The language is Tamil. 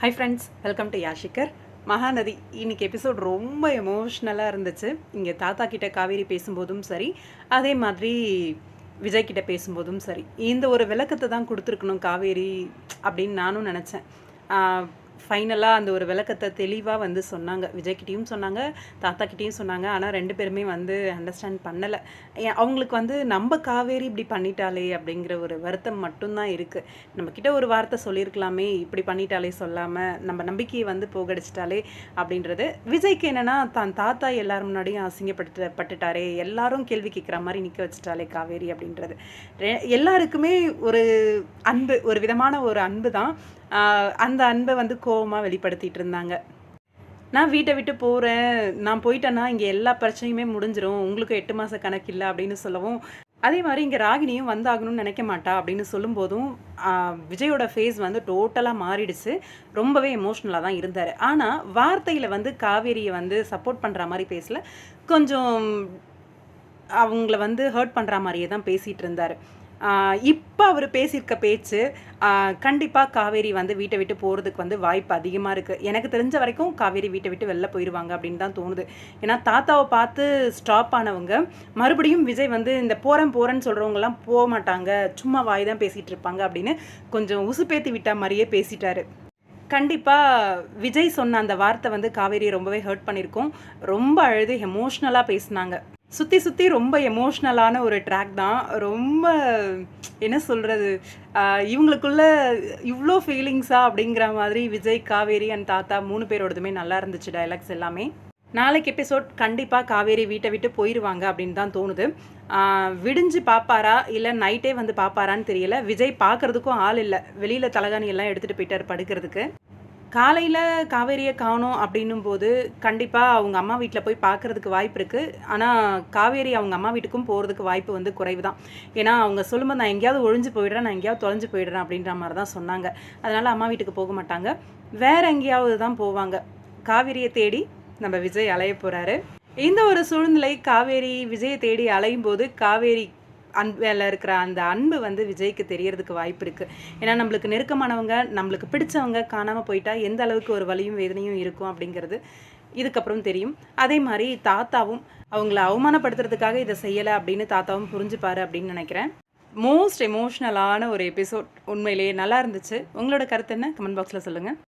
High friends welcome to யாஷிகர் Mahanadi இன்னைக்கு எபிசோட் ரொம்ப எமோஷ்னலாக இருந்துச்சு. இங்கே தாத்தா கிட்ட காவேரி பேசும்போதும் சரி அதே மாதிரி விஜய் கிட்ட பேசும்போதும் சரி. இந்த ஒரு விளக்கத்தை தான் கொடுத்துருக்கணும் காவேரி அப்படின்னு நானும் நினச்சேன். ஃபைனலாக அந்த ஒரு விளக்கத்தை தெளிவாக வந்து சொன்னாங்க. விஜய்கிட்டையும் சொன்னாங்க தாத்தா கிட்டேயும் சொன்னாங்க. ஆனால் ரெண்டு பேருமே வந்து அண்டர்ஸ்டாண்ட் பண்ணலை. அவங்களுக்கு வந்து நம்ம காவேரி இப்படி பண்ணிட்டாலே அப்படிங்கிற ஒரு வருத்தம் மட்டும்தான் இருக்குது நம்மக்கிட்ட ஒரு வார்த்தை சொல்லியிருக்கலாமே இப்படி பண்ணிட்டாலே சொல்லாமல் நம்ம நம்பிக்கையை வந்து போகடிச்சிட்டாலே அப்படின்றது. விஜய்க்கு என்னென்னா தான் தாத்தா எல்லார் முன்னாடியும் அசிங்கப்படுத்த பட்டுட்டாரே எல்லாரும் கேள்வி கேட்குற மாதிரி நிற்க வச்சுட்டாலே காவேரி அப்படின்றது. எல்லாருக்குமே ஒரு அன்பு ஒரு விதமான ஒரு அன்பு தான் அந்த அன்பை வந்து கோவமாக வெளிப்படுத்திட்டு இருந்தாங்க. நான் வீட்டை விட்டு போகிறேன் நான் போயிட்டேன்னா இங்கே எல்லா பிரச்சனையுமே முடிஞ்சிடும் உங்களுக்கு எட்டு மாத கணக்கு இல்லை அப்படின்னு சொல்லவும் அதே மாதிரி இங்கே ராகினியும் வந்தாகணும்னு நினைக்க மாட்டா அப்படின்னு சொல்லும்போதும் விஜயோட ஃபேஸ் வந்து டோட்டலாக மாறிடுச்சு. ரொம்பவே எமோஷ்னலாக தான் இருந்தார். ஆனால் வார்த்தையில் வந்து காவேரியை வந்து சப்போர்ட் பண்ணுற மாதிரி பேசல. கொஞ்சம் அவங்கள வந்து ஹர்ட் பண்ணுற மாதிரியே தான் பேசிகிட்டு இருந்தார். இப்போ அவர் பேசியிருக்க பேச்சு கண்டிப்பாக காவேரி வந்து வீட்டை விட்டு போகிறதுக்கு வந்து வாய்ப்பு அதிகமாக இருக்குது எனக்கு தெரிஞ்ச வரைக்கும் காவேரி வீட்டை விட்டு வெளில போயிடுவாங்க அப்படின்னு தான் தோணுது. ஏன்னா தாத்தாவை பார்த்து ஸ்டாப் ஆனவங்க மறுபடியும் விஜய் வந்து இந்த போகிறேன் போகிறேன்னு சொல்கிறவங்கலாம் போக மாட்டாங்க சும்மா வாய் தான் பேசிகிட்டு இருப்பாங்க அப்படின்னு கொஞ்சம் உசுப்பேத்தி விட்ட மாதிரியே பேசிட்டாரு. கண்டிப்பாக விஜய் சொன்ன அந்த வார்த்தை வந்து காவேரி ரொம்பவே ஹர்ட் பண்ணியிருக்கோம். ரொம்ப அழுது எமோஷ்னலாக பேசினாங்க. சுற்றி சுற்றி ரொம்ப எமோஷ்னலான ஒரு ட்ராக் தான். ரொம்ப என்ன சொல்கிறது இவங்களுக்குள்ள இவ்வளோ ஃபீலிங்ஸா அப்படிங்கிற மாதிரி விஜய் காவேரி அண்ட் தாத்தா மூணு பேரோடதுமே நல்லா இருந்துச்சு டைலாக்ஸ் எல்லாமே. நாளைக்கு எபிசோட் கண்டிப்பாக காவேரி வீட்டை விட்டு போயிடுவாங்க அப்படின்னு தான் தோணுது. விடிஞ்சு பார்ப்பாரா இல்லை நைட்டே வந்து பார்ப்பாரான்னு தெரியல. விஜய் பார்க்கறதுக்கும் ஆள் இல்லை. வெளியில் தலகாணி எல்லாம் எடுத்துகிட்டு போயிட்டார் படுக்கிறதுக்கு. காலையில் காவேரியை காணோம் அப்படின்னும் போது கண்டிப்பாக அவங்க அம்மா வீட்டில் போய் பார்க்கறதுக்கு வாய்ப்பு இருக்குது ஆனால் காவேரி அவங்க அம்மா வீட்டுக்கும் போகிறதுக்கு வாய்ப்பு வந்து குறைவு தான் ஏன்னா அவங்க சொல்லும்போது நான் எங்கேயாவது ஒழிஞ்சு போயிடுறேன் நான் எங்கேயாவது தொலைஞ்சு போயிடுறேன் அப்படின்ற மாதிரி தான் சொன்னாங்க. அதனால் அம்மா வீட்டுக்கு போக மாட்டாங்க. வேற எங்கேயாவது தான் போவாங்க. காவேரியை தேடி நம்ம விஜய் அலைய போகிறாரு இந்த ஒரு சூழ்நிலை காவேரி விஜயை தேடி அலையும் போது காவேரி அன் மேல இருக்கிற அந்த அன்பு வந்து விஜய்க்கு தெரியறதுக்கு வாய்ப்பு இருக்குது ஏன்னா நம்மளுக்கு நெருக்கமானவங்க நம்மளுக்கு பிடிச்சவங்க காணாமல் போயிட்டா எந்த அளவுக்கு ஒரு வலியும் வேதனையும் இருக்கும் அப்படிங்கிறது இதுக்கப்புறம் தெரியும். அதே மாதிரி தாத்தாவும் அவங்கள அவமானப்படுத்துறதுக்காக இதை செய்யலை அப்படின்னு தாத்தாவும் புரிஞ்சுப்பாரு அப்படின்னு நினைக்கிறேன். மோஸ்ட் எமோஷ்னலான ஒரு எபிசோட் உண்மையிலேயே நல்லா இருந்துச்சு. உங்களோட கருத்து என்ன? கமெண்ட் பாக்ஸில் சொல்லுங்கள்